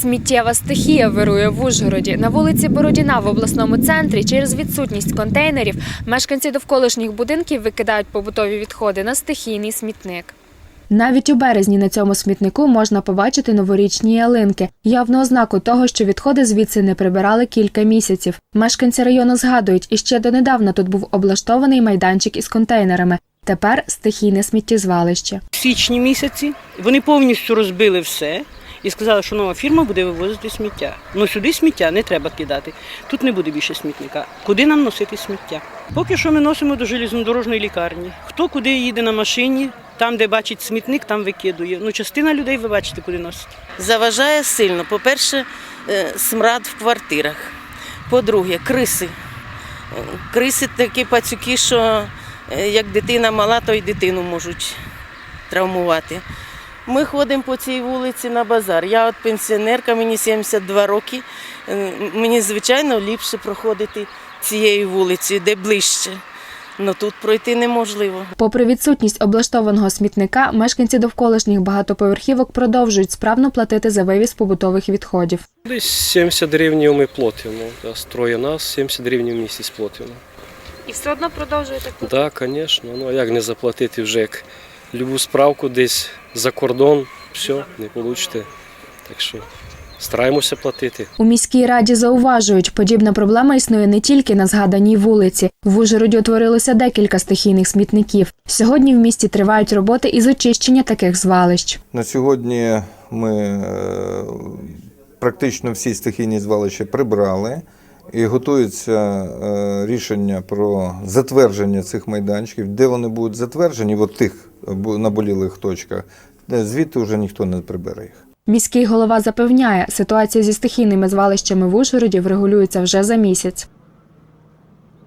Сміттєва стихія вирує в Ужгороді. На вулиці Бородіна в обласному центрі через відсутність контейнерів мешканці довколишніх будинків викидають побутові відходи на стихійний смітник. Навіть у березні на цьому смітнику можна побачити новорічні ялинки, явну ознаку того, що відходи звідси не прибирали кілька місяців. Мешканці району згадують, іще донедавна тут був облаштований майданчик із контейнерами. Тепер стихійне сміттєзвалище. В січні місяці вони повністю розбили все і сказали, що нова фірма буде вивозити сміття. Ну сюди сміття не треба кидати. Тут не буде більше смітника. Куди нам носити сміття? Поки що ми носимо до железнодорожної лікарні. Хто куди їде на машині, там, де бачить смітник, там викидує. Ну, частина людей ви бачите, куди носить. Заважає сильно. По-перше, е, смрад в квартирах. По-друге, криси. Е, Криси такі пацюки, що е, як дитина мала, то й дитину можуть травмувати. Ми ходимо по цій вулиці на базар. Я от пенсіонерка, мені 72 роки. Е, Мені, звичайно, ліпше проходити цією вулицею, де ближче. але тут пройти неможливо. Попри відсутність облаштованого смітника, мешканці довколишніх багатоповерхівок продовжують справно платити за вивіз побутових відходів. Десь 70 гривень ми платимо. Да, строє нас 70 гривень в місяць платимо. І все одно продовжуєте Так, да, звісно. Ну а як не заплатити вже як любу справку десь за кордон, все, не получите. Так що стараємося платити. У міській раді зауважують, подібна проблема існує не тільки на згаданій вулиці. В Ужгороді утворилося декілька стихійних смітників. Сьогодні в місті тривають роботи із очищення таких звалищ. На сьогодні ми е, практично всі стихійні звалища прибрали і готується е, рішення про затвердження цих майданчиків. Де вони будуть затверджені, в тих наболілих точках, звідти вже ніхто не прибере їх. Міський голова запевняє, ситуація зі стихійними звалищами в Ужгороді врегулюється вже за місяць.